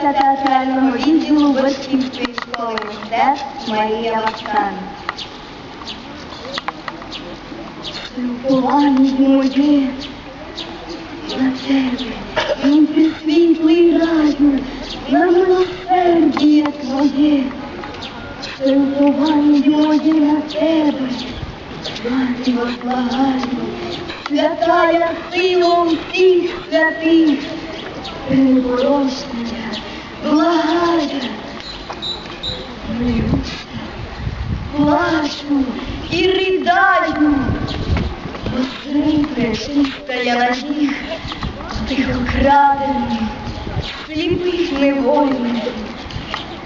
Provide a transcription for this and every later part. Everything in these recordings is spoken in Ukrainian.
Артем Марія, читає учениця театрального відділу Батьківської школи мистецтв Марія Вахтан. Спілкування моє на тебе, він присвітлий раю, на милосердіє твоє. Спілкування моє на тебе, мати благаю, святая сила всіх святих, переборочная, Благая, молюся, плачу. І ридаю, пречистая на них, тих окрадених, сліпих невольних,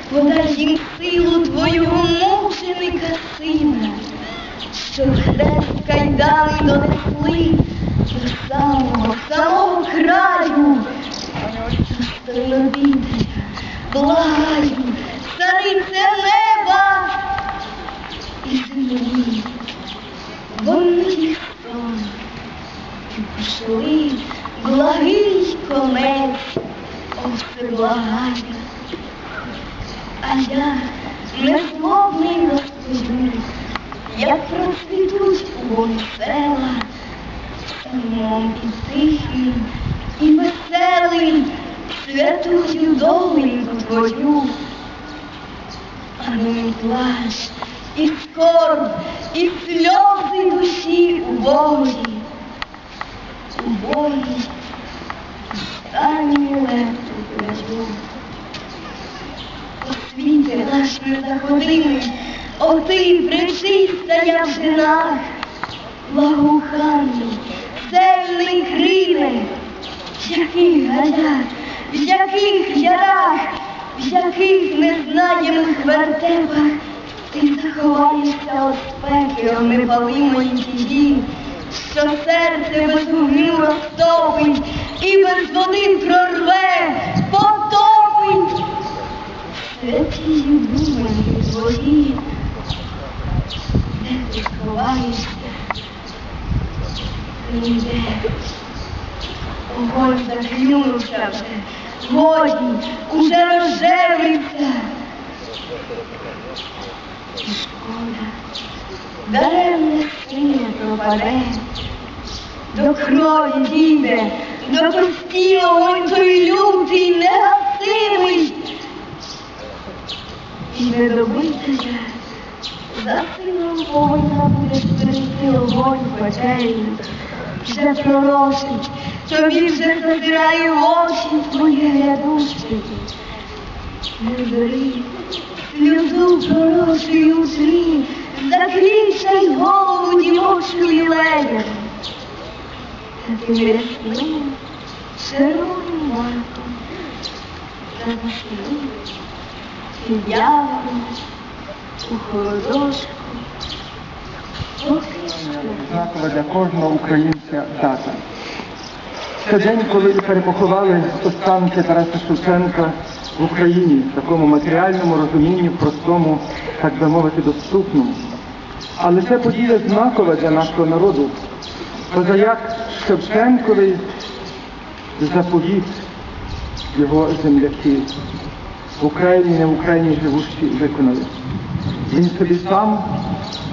подай їм силу твого мученика сина, щоб хрест кайдани донесли до самого, самого краю. Столобітая, благаю, царице неба і землі. Вони сон, пішли благий конець, о всеблагая. А я незлобний розповім, як процвітуть у села, умом і тихим, і веселим, святую доленьку твою. А нині плач, і скорб, і сльози душі убогої, убогій, останню лету прожу. О світе наш незаходимий, о ти пречистая в жінах, благоуханний, сильний крине, в яких гаях, в яких ярах, в яких незнаємих вертепах ти заховаєшся от спеки, о непалимої тіді, що серце без вогню розтопить і без води прорве, потопить. Святі думання твої, де ти сховаєшся, ніде. Огонь заклюнувся вже, годі, уже розжеврився. І шкода, даремне синя пропаде, до крові дійде, до кості огонь той лютий, негасимий. І не добиться я, за сином повинна буде стерегти огонь печерю, вже пророчить, тобі вже зазирає в очі твоє рядушки. Не бери, сльозу пророчую у закричай голову дівочою ледер. Та ти рясни широким марком, та у холодочку. знакова для кожного українця дата. Це день, коли перепоховали останки Тараса Шевченка в Україні в такому матеріальному розумінні, простому, так би мовити, доступному. Але це подія знакова для нашого народу, позаяк Шевченковий заповіт його земляки в Україні, не в Україні живущі виконали. Він собі сам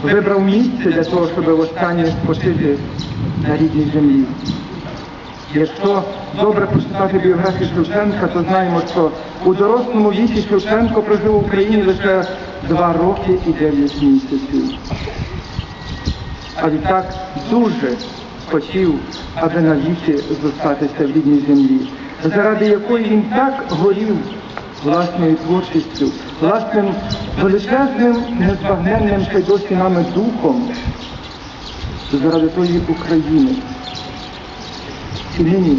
вибрав місце для того, щоб востаннє спочити на рідній землі. Якщо добре почитати біографію Шевченка, то знаємо, що у дорослому віці Шевченко прожив в Україні лише два роки і дев'ять місяців. А відтак дуже хотів, аби навіки зостатися в рідній землі, заради якої він так горів власною творчістю, власним величезним, незбагненним ще досі нами духом, заради тої України. Нині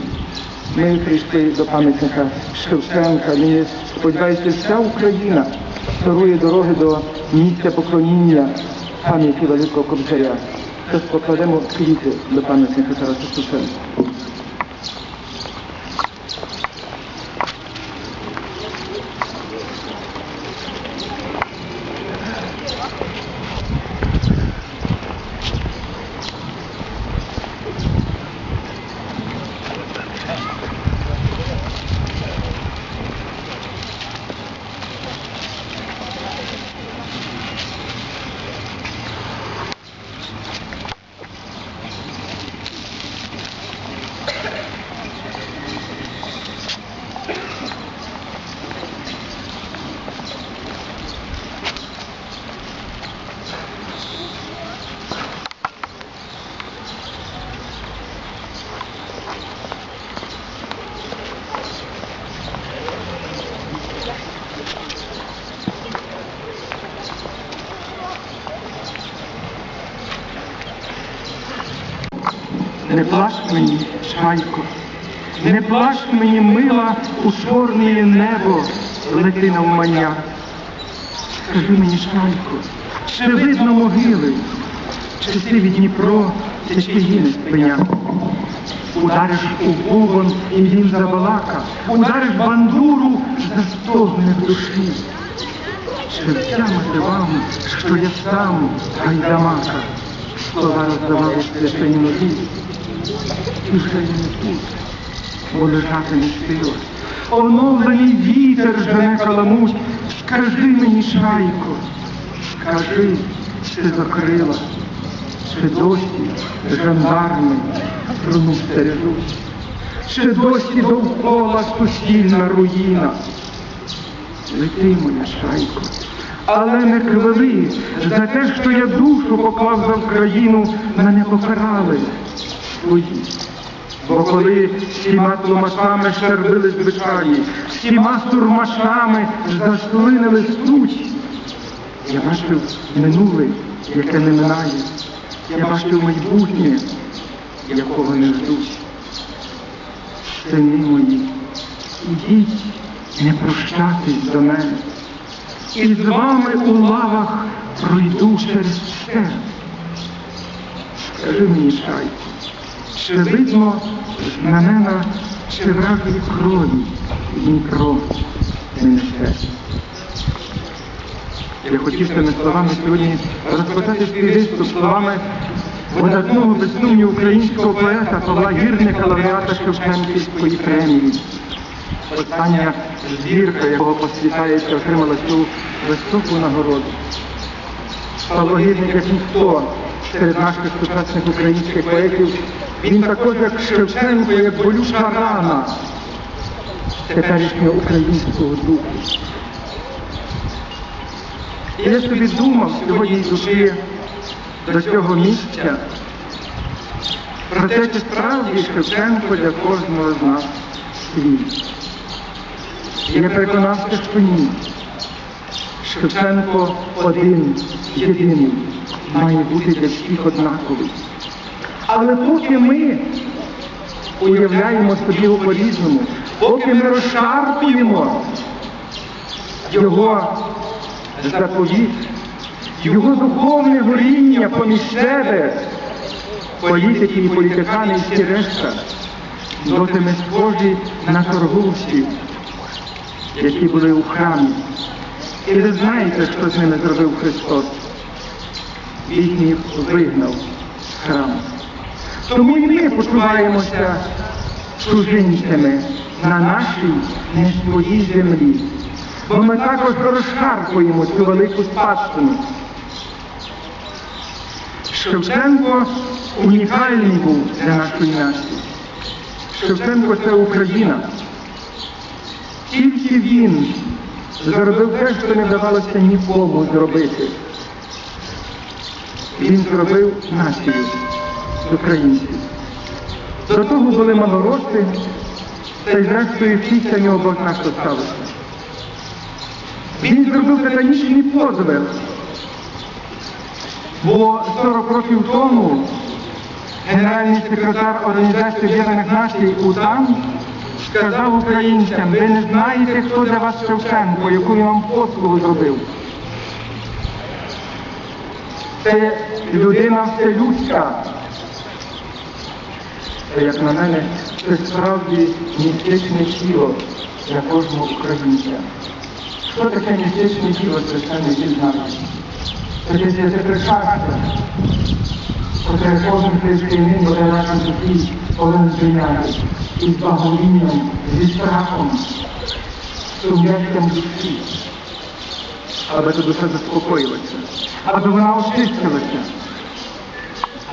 ми прийшли до пам'ятника Шевченка. Мені сподіваюся, вся Україна дарує дороги до місця поклоніння пам'яті Великого Кобзаря. Тож покладемо квіти до пам'ятника Тараса Шевченка. Не плач мені, чайко, не плач мені, мила, у чорне небо лети навмання. Скажи мені, чайко, чи видно могили, чи сиві Дніпро, тече гине спиня. Удариш у бубон, і він забалака, удариш бандуру, застогне в душі. Чи втямити вам, що я сам гайдамака, слова роздавали священні вже не тут, бо лежати не сила. Оновлений вітер жене каламуть, скажи мені, шайко, скажи, чи закрила, чи досі жандарми труну стережуть, чи досі довкола суцільна руїна. Лети, моя шайко, але не квели за те, що я душу поклав за Україну, мене покарали свої. Бо коли всіма тлумачами щербили звичаї, всіма сурмашами заслинили суть, я бачив минуле, яке не минає, я бачив майбутнє, якого не ждуть. Сини мої, ідіть, не прощатись до мене. І з вами у лавах пройду через все. Скажи мені, шайко, чи видно знамена чи вражої крові Дніпро не несе? Я хотів цими словами сьогодні розпочати свій виступ словами видатного без сумніву українського поета Павла Гірника, лауреата Шевченківської премії. Остання збірка, якого посвітається, отримала цю високу нагороду. Павло Гірник, як ніхто серед наших сучасних українських поетів, він також, як Шевченко, як болюча рана теперішнього українського духу. Я собі думав сьогодні йдучи до цього місця, про те, чи справді Шевченко для кожного з нас свій. І я переконався, що ні. Шевченко один, єдиний, має бути для всіх однаковий. Але поки ми уявляємо собі по-різному, поки ми розшарпуємо його заповіт, його духовне горіння поміж себе, політики і політикани і всі решта, доти ми схожі на торговців, які були у храмі. І ви знаєте, що з ними зробив Христос. Він вигнав з храму. Тому і ми почуваємося чужинцями на нашій не своїй землі. Бо ми також розшарпуємо цю велику спадщину. Шевченко унікальний був для нашої нації. Шевченко це Україна. Тільки він зробив те, що не вдавалося нікому зробити. Він зробив націю українців. До того були малороси, та й зрештою всі самі обознак сталося. Він зробив титанічний подвиг, бо 40 років тому генеральний секретар Організації Об'єднаних Націй УТАН сказав українцям, ви не знаєте, хто для вас Шевченко, яку він вам послугу зробив. Це людина вселюдська. Це, як на мене, це справді містичне тіло для кожного українця. Що таке містичне тіло священне дізнати? Це десь це пришастя, котре кожен християнин буде нашим житті повинен прийняти із благовінням, зі страхом, сум'яттям душі, аби та душа заспокоїлася, аби вона очистилася.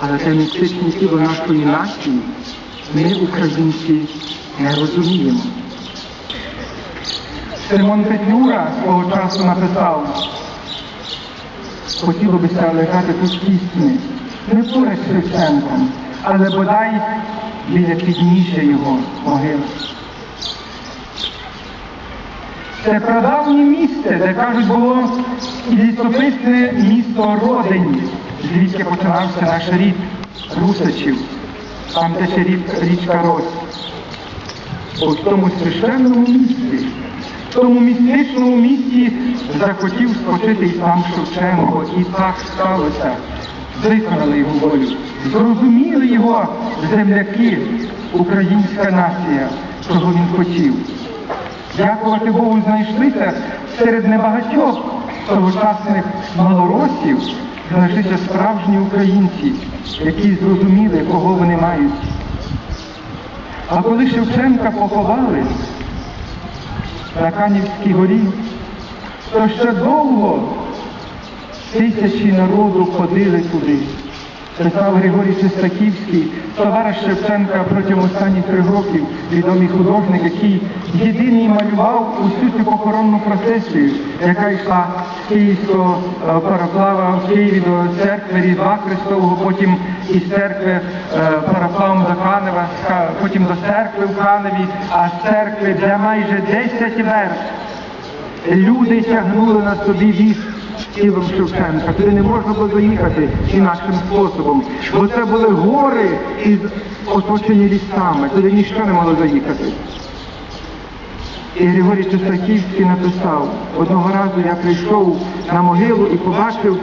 Але те містичне тіло нашої нації ми, українці, не розуміємо. Симон Петлюра свого часу написав, хотіло бися лежати тут пісні, не поряд з Шевченком, але бодай біля підніжжя його могили. Це прадавнє місце, де кажуть, було і лісописне місто Родень, звідки починався наш рід русичів. там де ще річ- річка Рось. Ось в тому священному місці, в тому містичному місці захотів спочити і сам Шевченко. І так сталося. Виконали його волю. Зрозуміли його земляки, українська нація, чого він хотів. Дякувати Богу, знайшлися серед небагатьох тогочасних малоросів, знайшлися справжні українці, які зрозуміли, кого вони мають. А коли Шевченка поховали на Канівській горі, то ще довго тисячі народу ходили туди. Писав Григорій Чистаківський, товариш Шевченка протягом останніх трьох років, відомий художник, який єдиний малював усю цю похоронну процесію, яка йшла Київського е, пароплава в Києві до церкви Різдва Христового, потім із церкви е, пароплавом до Канева, потім до церкви в Каневі, а з церкви, де майже 10 верст Люди тягнули на собі віз тілом Шевченка. Туди не можна було заїхати інакшим способом. Бо це були гори із оточені лісами. Туди ніщо не могло заїхати. І Григорій Чистаківський написав, одного разу я прийшов на могилу і побачив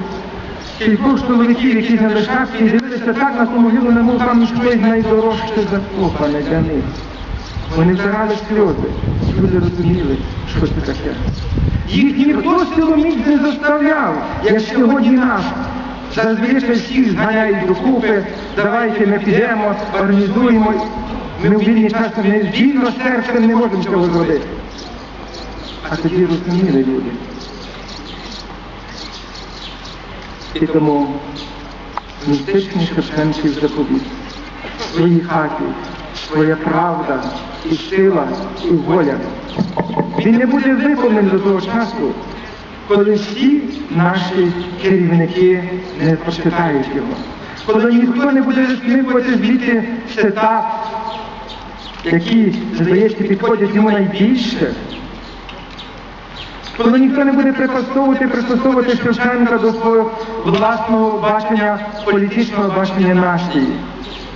кількох чоловіків, які на лишавці, і дивилися так на ту могилу, немов там щось найдорожче закопане для них. Вони втирали сльози. Люди розуміли, що це таке. Їх ніхто силоміць не заставляв, як сьогодні нас. Зазвичай всі зганяють докупи, давайте ми підемо, організуємо. Ми в вільний час не вільно серцем не можемо цього зробити. А тоді розуміли люди. І тому містичний Шевченків заповіт в своїй хаті, своя правда, і сила, і воля. Він не буде виконаний до того часу, коли всі наші керівники не прочитають його. Коли ніхто не буде висмикувати звідти цитат, які, здається, підходять йому найбільше. Коли ніхто не буде припасовувати, припасовувати Шевченка до свого власного бачення, політичного бачення нації.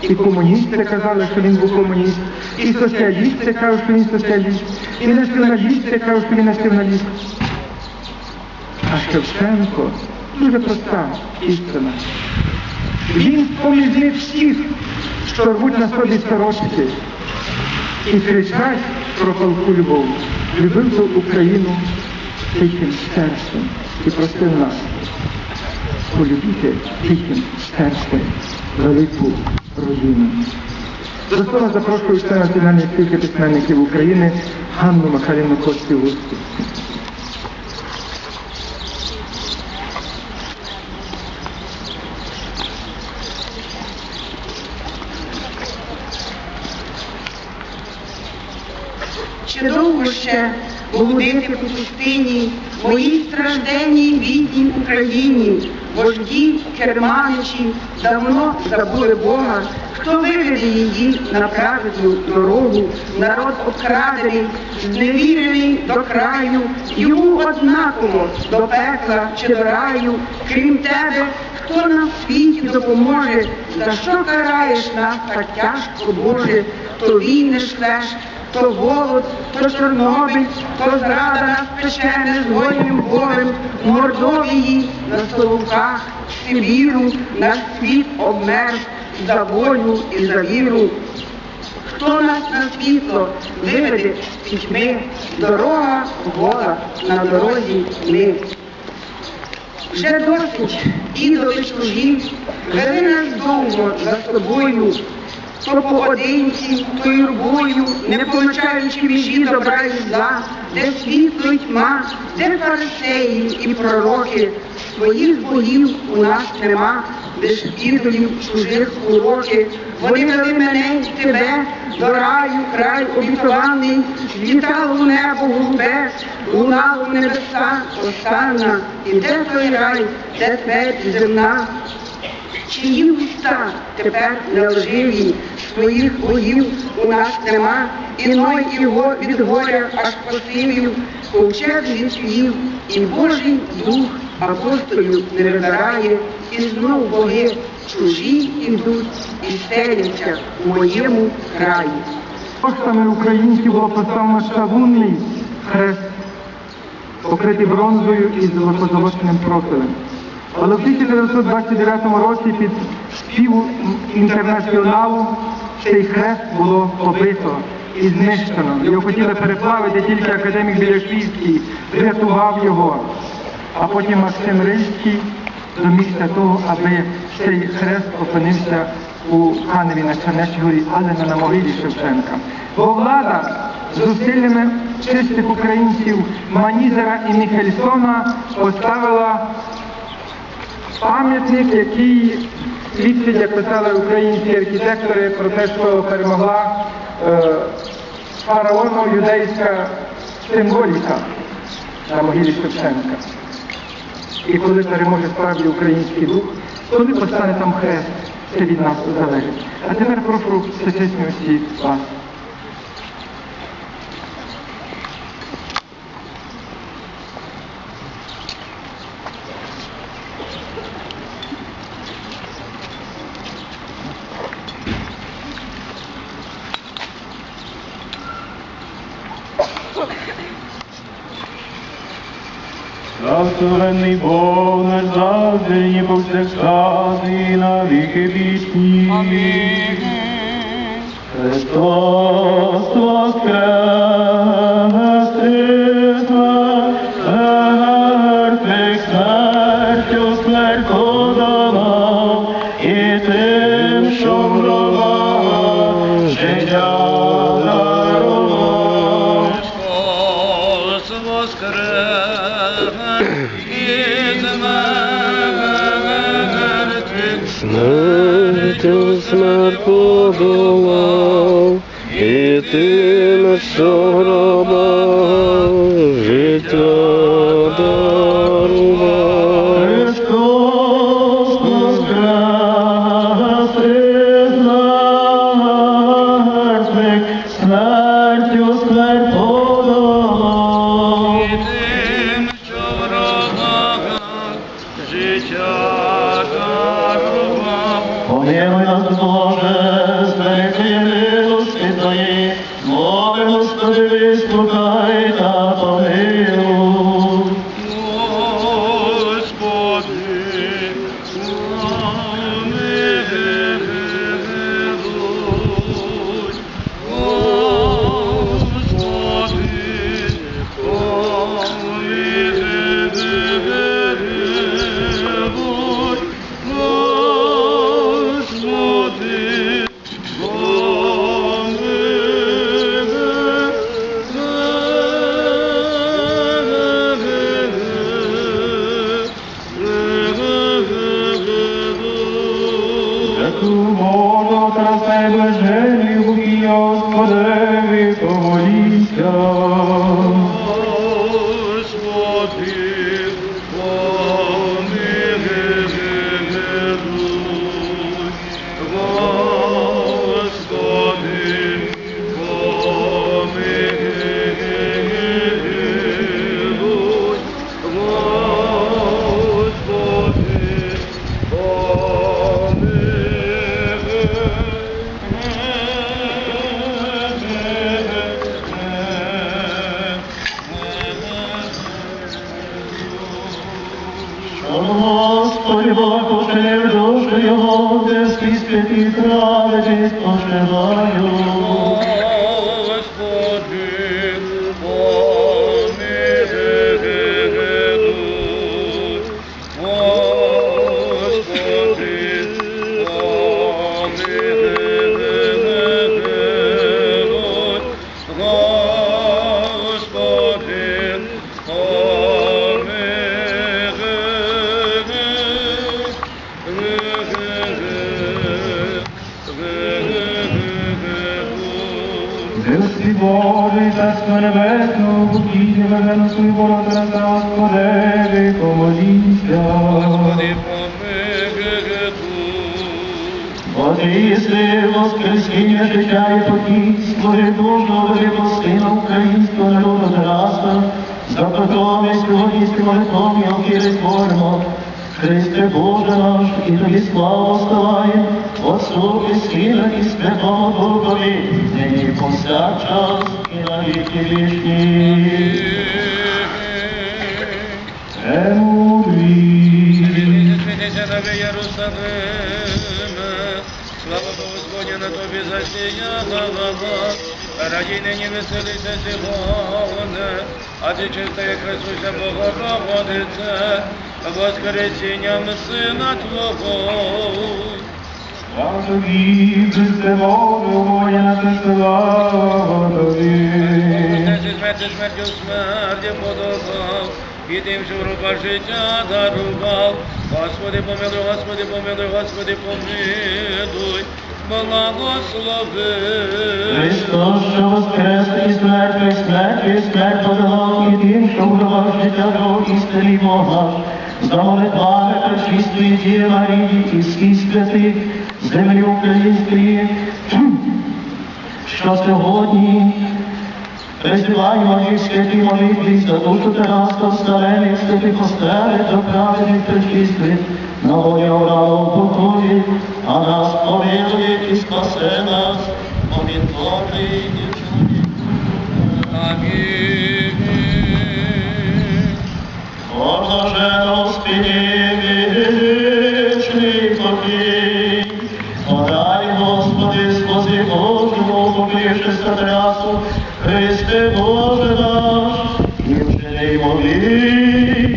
І комуністи казали, що він був комуніст, і соціалісти кажуть, що він соціаліст, і націоналісти кажуть, що він націоналіст. А Шевченко дуже проста істина. Він поміж всіх, що рвуть на собі сорочки і кричать про палку любов. Любив би Україну тихим серцем і просив нас полюбити тихим серцем велику родину. До слова запрошую члена Національної спілки письменників України Ганну Михайлівну Костіву. Ще довго ще блудити по пустині, моїй стражденній бідній Україні, вожді, керманичі давно забули Бога, хто виведе її на праведну дорогу, народ обкрадений, зневірений до краю, йому однаково до пекла чи до раю, крім тебе, хто нам в світі допоможе, за що караєш нас так тяжко, Боже, то війни шлеш, то голод, то Чорнобиль, то зрада нас печене з горним болем, в Мордовії, на Соловках, Сибіру, наш світ обмер за волю і за віру. Хто нас на світло виведе з пітьми, дорога гола, на дорозі ми. Вже досить ідоли чужі, вели нас довго за собою, то поодинці, юрбою, не помічаючи межі добра і зла, де світло й тьма, де фарисеї і пророки, своїх богів у нас нема, лиш ідолів чужих уроки. Вони вели мене й тебе до раю, край обітований, злітало в небо голубе, лунало в небеса осанна, і де той рай, де смерть земна, чиї уста тепер не лживі, своїх богів у нас нема, іной його від горя аж посивів, ковчег відсвів, і Божий дух апостолів не вибирає, і знов боги чужі ідуть і селяться у моєму краї. Коштами українців було поставлено чавунний хрест, покритий бронзою із золотозолоченим профілем. Але в 1929 році під спів інтернаціоналу цей хрест було побито і знищено. Його хотіли переплавити, тільки академік Біляшвійський врятував його. А потім Максим Рильський домігся того, аби цей хрест опинився у Каневі на Чернечій горі, але не на могилі Шевченка. Бо влада зусиллями чистих українців Манізера і Міхельсона поставила пам'ятник, який свідчить, як писали українські архітектори, про те, що перемогла е, фараоно-юдейська символіка на могилі Шевченка. І коли переможе справді український дух, коли постане там хрест, це від нас залежить. А тепер прошу всечесні усі вас. Благословенний Бог наш завжди і повсякчас і на віки вічні. Христос воскрес, Смертю подолав, і тим, що гроба життя дарував. Господи, Бог, ушив душу його, де всі святі трави чисто воскресіння, життя і покій, створив Божого великого сина українського народу Тараса, за потомі сьогодні з молитвом і охіри творимо. Христе Боже наш, і тобі славу вставає, Отцу і Сина і Святому Духові, нині повсякчас і на віки вічні. Премудрі. Святися на тобі засіяла, радій нині веселися Сігоне, а ти чиста, як Христуся Богородице, воскресінням Сина Твого. Слава тобі, Христе воїна, ти слава тобі. Отець смерті смертю смерті подобав, і тим, що в життя дарував. Господи, помилуй, Господи, помилуй, Господи, помилуй, благослови. Христос, що воскрес і смерть, і смерть, і смерть подолав, і тим, що в гробах життя до істини Бога, за молитвами пречистої Діви Марії і всіх святих землі української, що сьогодні Призиваємо і святі молитві за душу Тараса, старених святих острелих, до праведних причистих, на волі оралу покої, а нас помилує і спасе нас, бо він добрий і чоловік. Амінь. Блажено спині вічний покій. Подай, Господи, спаси Божому, покличешся трясу, Христе Боже наш, і вчини молитвою.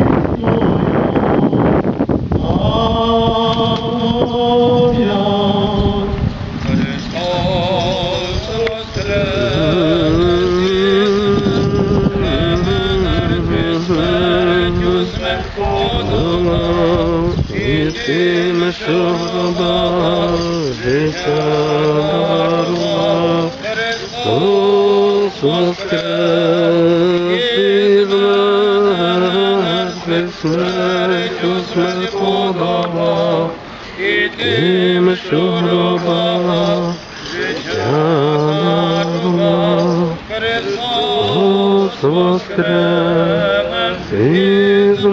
смертю смерть і тим, що гроба життя дарував, Христос воскрес із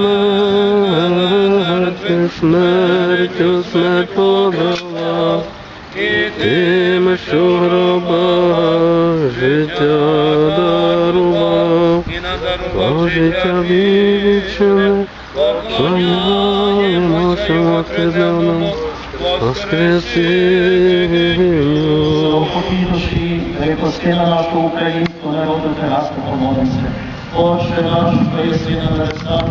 мертвих смертю смерть подолав, і тим, що гроба життя дарував, і нам О дарував Воскресінню. Охопі душі, перепусти на нашу українську народу Тарасу помолимося. Отче наш, що єси на небесах,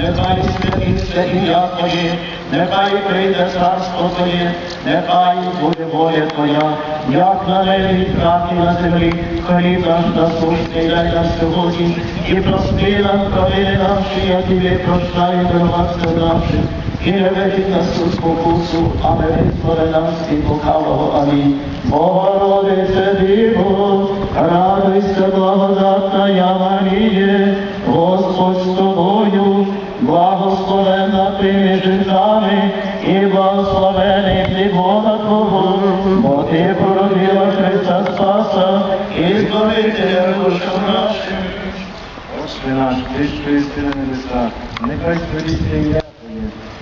нехай святиться ім'я Твоє, нехай прийде царство Твоє, нехай буде воля Твоя, як на небі, так і на землі. Хліб наш насущний дай нам сьогодні, і прости нам провини наші, як і ми прощаємо винуватцям нашим. Не ведіть нас у спокусу, але визволи нас від лукавого. Амінь. Богородице Діво, радуйся, благодатна я Маріє, Господь з тобою, благословенна ти між жінками, і благословений Бога Твого, бо ти породила Христа Спаса, і збавителя душам нашим. Отче наш, ти що єси на небесах, нехай святиться ім'я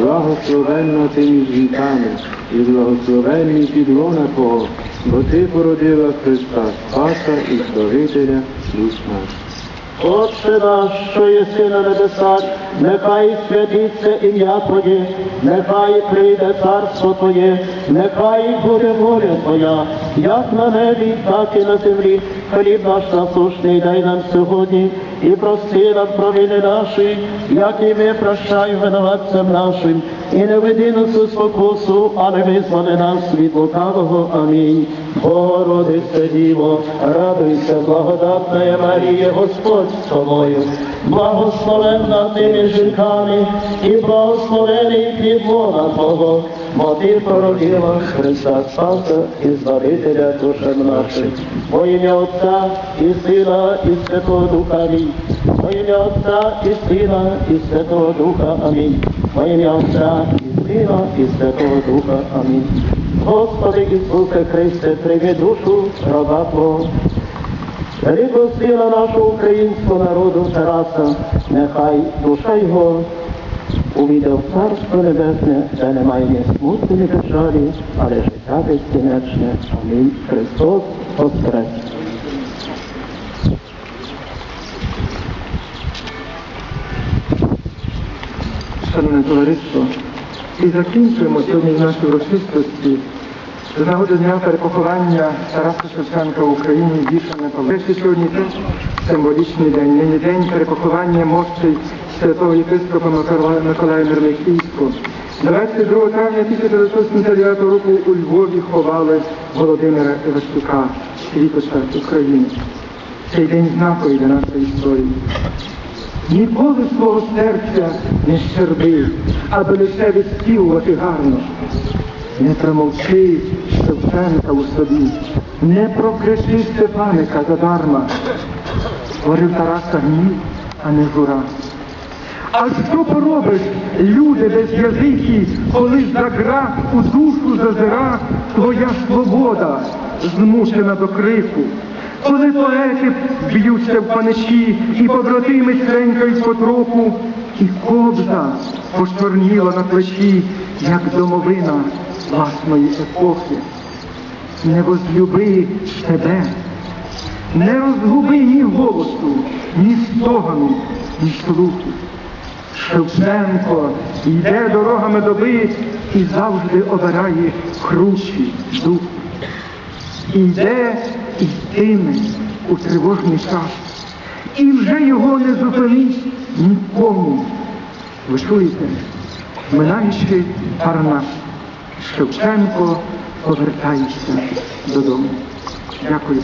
благословенна ти між жінками, і благословенний підлона Твого, бо ти породила Христа, Спаса і Збавителя душ наших. Отче наш, що єси на небесах, нехай святиться ім'я Твоє, нехай прийде царство Твоє, нехай буде воля Твоя, як на небі, так і на землі. Хліб наш насушний дай нам сьогодні, і прости нам провини наші, як і ми прощаємо винуватцям нашим, і не веди нас у спокусу, але визволи нас від лукавого. Амінь. Богородице Діво, радуйся, благодатна Марія, Господь з тобою, благословенна ти між жінками, і благословений плід Твого, бо ти породила Христа Спаса і Збавителя душам наших. Во ім'я Отця і Сина, і Святого Духа. Амінь. Во ім'я Отця і Сина, і Святого Духа. Амінь. Во ім'я Отця і Сина, і Святого Духа. Амінь. Господи Ісусе Христе, прийми душу раба Твого. Великого сина нашого українського народу Тараса, нехай душа його увійде в Царство Небесне, де немає ні смутку, ні печалі, але життя безкінечне. Амінь. Христос Воскрес. Шановне товариство, і закінчуємо сьогодні наші урочистості з нагоди дня перепоховання Тараса Шевченка в Україні вішане Павлеші. Сьогодні теж символічний день. Нині день перепоховання мощей святого єпископа Миколая Мирликівського. 22 травня 1979 року у Львові ховали Володимира Іващука, світоча України. Цей день знаковий для нашої історії. Ніколи свого серця не щерби, аби лише відспівувати гарно. Не промовчи Шевченка у собі, не прокричи Степаника задарма. Творив Тараса гнів, а не жура. А що поробиш, люди без язики, коли за гра у душу зазира твоя свобода, змушена до крику? Коли поети б'ються в паничі, і побратими тренькають потроху, і кобза почорніла на плечі, як домовина власної епохи. Не возлюби тебе, не розгуби ні голосу, ні стогану, ні слуху. Шевченко йде дорогами доби і завжди обирає кручі дух. Іде і йтиме у тривожний час. І вже його не зупинить нікому. Ви чуєте, минаючи парна, Шевченко повертається додому. Дякую.